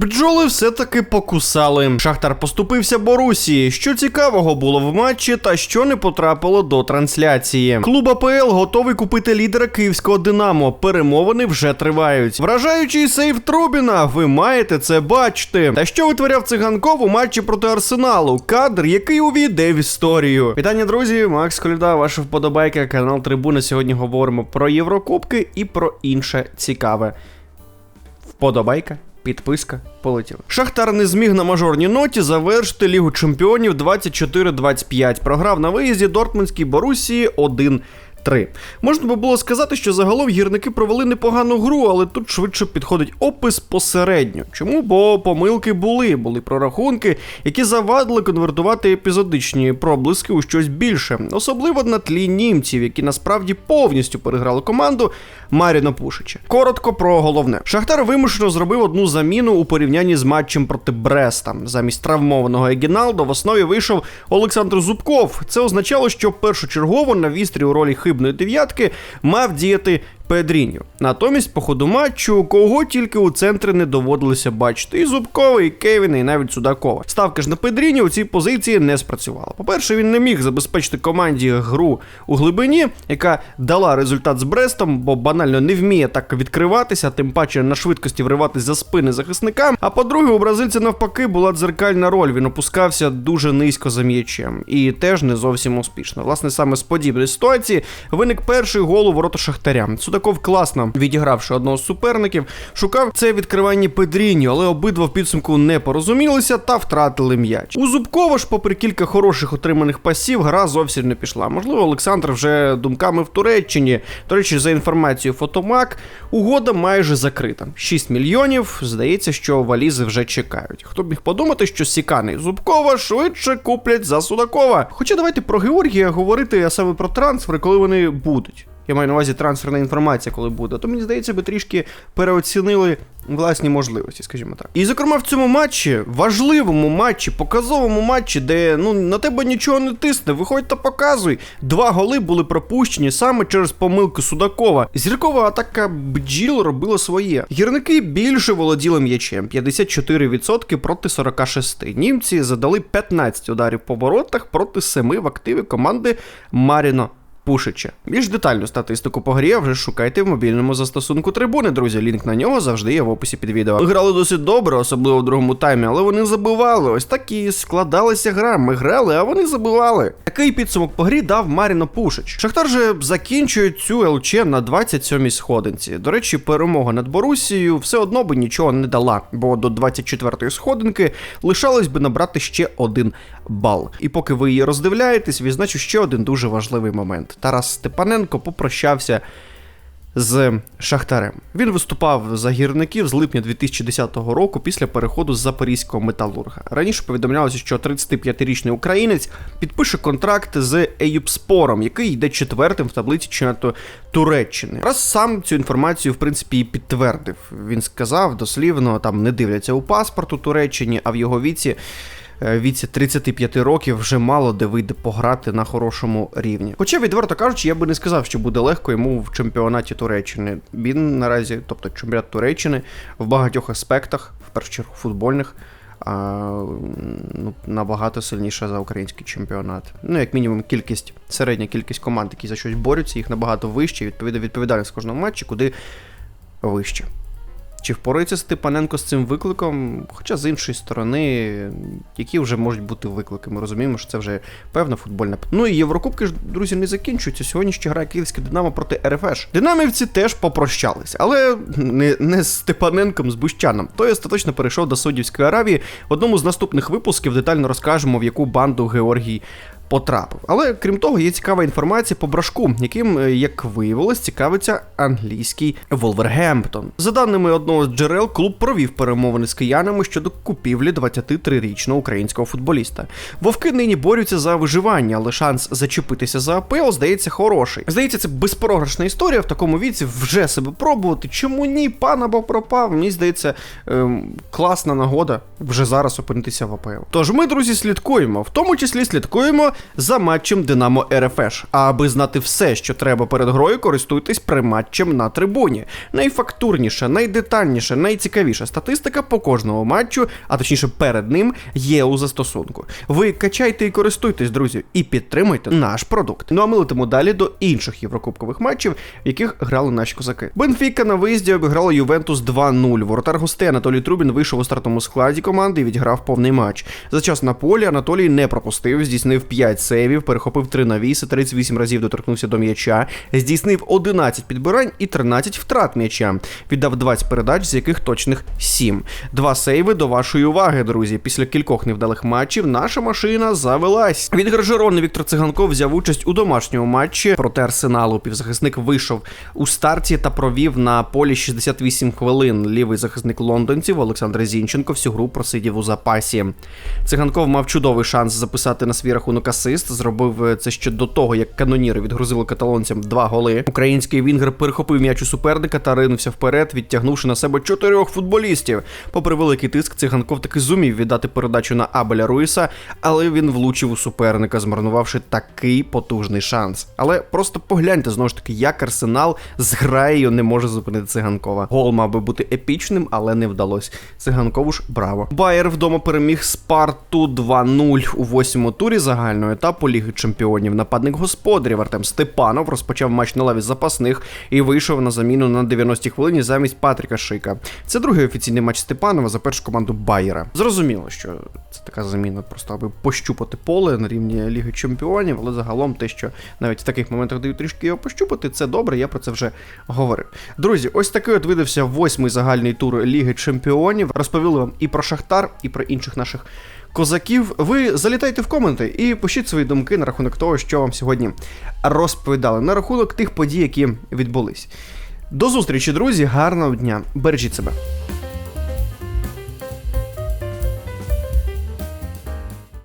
Бджоли все-таки покусали. Шахтар поступився Борусії. Що цікавого було в матчі та що не потрапило до трансляції. Клуб АПЛ готовий купити лідера київського Динамо. Перемовини вже тривають. Вражаючий сейф Трубіна. Ви маєте це бачити. Та що витворяв циганков у матчі проти Арсеналу? Кадр, який увійде в історію. Вітання, друзі. Макс Коляда, ваша вподобайка, канал Трибуна. Сьогодні говоримо про Єврокубки і про інше цікаве. Вподобайка. Підписка полетіла. Шахтар не зміг на мажорній ноті завершити Лігу Чемпіонів 24-25. Програв на виїзді Дортмундській Борусії 1 3. Можна би було сказати, що загалом гірники провели непогану гру, але тут швидше підходить опис посередньо. Чому? Бо помилки були, були прорахунки, які завадили конвертувати епізодичні проблиски у щось більше, особливо на тлі німців, які насправді повністю переграли команду Маріна Пушича. Коротко про головне. Шахтар вимушено зробив одну заміну у порівнянні з матчем проти Бреста. Замість травмованого Егіналдо в основі вийшов Олександр Зубков. Це означало, що першочергово на вістрі у ролі хибної дев'ятки мав діяти Педріньо. Натомість, по ходу матчу, кого тільки у центрі не доводилося бачити, і Зубкова, і Кевіна, і навіть Судакова. Ставка ж на Педріньо у цій позиції не спрацювала. По-перше, він не міг забезпечити команді гру у глибині, яка дала результат з Брестом, бо банально не вміє так відкриватися, тим паче на швидкості вриватись за спини захисникам. А по-друге, у бразильця навпаки була дзеркальна роль. Він опускався дуже низько за м'ячем і теж не зовсім успішно. Власне, саме з подібної ситуації виник перший гол у ворота Шахтаря. Судаков класно відігравши одного з суперників, шукав це відкривання Педріньо, але обидва в підсумку не порозумілися та втратили м'яч. У Зубкова ж, попри кілька хороших отриманих пасів, гра зовсім не пішла. Можливо, Олександр вже думками в Туреччині. До речі, за інформацією Фотомак, угода майже закрита. 6 мільйонів. Здається, що валізи вже чекають. Хто б міг подумати, що Сікани Зубкова швидше куплять за Судакова. Хоча давайте про Георгія говорити а саме про трансфери, коли вони будуть. Я маю на увазі трансферна інформація, коли буде, то мені здається, би трішки переоцінили власні можливості, скажімо так. І зокрема в цьому матчі, важливому матчі, показовому матчі, де ну на тебе нічого не тисне, виходь та показуй. Два голи були пропущені саме через помилки Судакова. Зіркова атака бджіл робила своє. Гірники більше володіли м'ячем 54% проти 46. Німці задали 15 ударів по воротах проти 7 в активі команди Маріно. Пушича. Більш детальну статистику по грі вже шукайте в мобільному застосунку трибуни, друзі. Лінк на нього завжди є в описі під відео. Грали досить добре, особливо в другому таймі, але вони забивали. Ось так і складалася гра. Ми грали, а вони забивали. Такий підсумок по грі дав Маріно Пушич. Шахтар же закінчує цю ЛЧ на 27-й сходинці. До речі, перемога над Борусією все одно би нічого не дала, бо до 24-ї сходинки лишалось би набрати ще один бал. І поки ви її роздивляєтесь, відзначу ще один дуже важливий момент. Тарас Степаненко попрощався з Шахтарем. Він виступав за гірників з липня 2010 року після переходу з запорізького металурга. Раніше повідомлялося, що 35-річний українець підпише контракт з Еюпспором, який йде четвертим в таблиці чемпіонату Туреччини. Раз сам цю інформацію в принципі і підтвердив. Він сказав дослівно, там не дивляться у паспорт у Туреччині, а в його віці. Е, Віці 35 років вже мало де вийде пограти на хорошому рівні. Хоча, відверто кажучи, я би не сказав, що буде легко йому в чемпіонаті Туреччини. Він наразі, тобто чемпіонат Туреччини, в багатьох аспектах, в першу чергу футбольних, а, ну, набагато сильніша за український чемпіонат. Ну, як мінімум, кількість, середня кількість команд, які за щось борються, їх набагато вище, відповідно відповідальність в кожному матчі, куди вище. Чи впорається Степаненко з цим викликом? Хоча з іншої сторони, які вже можуть бути виклики? Ми розуміємо, що це вже певна футбольна. Ну і Єврокубки ж, друзі, не закінчуються. Сьогодні ще грає київське Динамо проти РФШ. Динамівці теж попрощались, але не, не з Степаненком, з Бущаном. Той остаточно перейшов до Саудівської Аравії. В одному з наступних випусків детально розкажемо, в яку банду Георгій потрапив. Але крім того, є цікава інформація по брашку, яким, е, як виявилось, цікавиться англійський Волвергемптон. За даними одного з джерел, клуб провів перемовини з киянами щодо купівлі 23-річного українського футболіста. Вовки нині борються за виживання, але шанс зачепитися за АПЛ здається хороший. Здається, це безпрограшна історія в такому віці вже себе пробувати. Чому ні? Пан або пропав. Мені здається, ем, класна нагода вже зараз опинитися в АПЛ. Тож ми, друзі, слідкуємо, в тому числі слідкуємо за матчем Динамо РФШ. А аби знати все, що треба перед грою, користуйтесь приматчем на трибуні. Найфактурніша, найдетальніша, найцікавіша статистика по кожному матчу, а точніше перед ним, є у застосунку. Ви качайте і користуйтесь, друзі, і підтримуйте наш продукт. Ну а ми летимо далі до інших єврокубкових матчів, в яких грали наші козаки. Бенфіка на виїзді обіграла Ювентус 2-0. Воротар гостей Анатолій Трубін вийшов у стартовому складі команди і відіграв повний матч. За час на полі Анатолій не пропустив, здійснив 5 сейвів, перехопив 3 навіси, 38 разів доторкнувся до м'яча, здійснив 11 підбирань і 13 втрат м'яча. Віддав 20 передач, з яких точних 7. Два сейви до вашої уваги, друзі. Після кількох невдалих матчів наша машина завелась. Від Гражерони Віктор Циганков взяв участь у домашньому матчі проти Арсеналу. Півзахисник вийшов у старті та провів на полі 68 хвилин. Лівий захисник лондонців Олександр Зінченко всю гру просидів у запасі. Циганков мав чудовий шанс записати на свій рахунок асист. Зробив е, це ще до того, як каноніри відгрузили каталонцям два голи. Український вінгер перехопив м'яч у суперника та ринувся вперед, відтягнувши на себе чотирьох футболістів. Попри великий тиск, циганков таки зумів віддати передачу на Абеля Руїса, але він влучив у суперника, змарнувавши такий потужний шанс. Але просто погляньте знову ж таки, як арсенал з граєю не може зупинити циганкова. Гол мав би бути епічним, але не вдалося. Циганкову ж браво. Байер вдома переміг Спарту 2-0 у восьмому турі загального етапу Ліги Чемпіонів. Нападник господарів Артем Степанов розпочав матч на лаві запасних і вийшов на заміну на 90-й хвилині замість Патріка Шика. Це другий офіційний матч Степанова за першу команду Байера. Зрозуміло, що це така заміна, просто аби пощупати поле на рівні Ліги Чемпіонів, але загалом те, що навіть в таких моментах дають трішки його пощупати, це добре, я про це вже говорив. Друзі, ось такий от видався восьмий загальний тур Ліги Чемпіонів. Розповіли вам і про Шахтар, і про інших наших козаків. Ви залітайте в коменти і пишіть свої думки на рахунок того, що вам сьогодні розповідали, на рахунок тих подій, які відбулись. До зустрічі, друзі, гарного дня! Бережіть себе!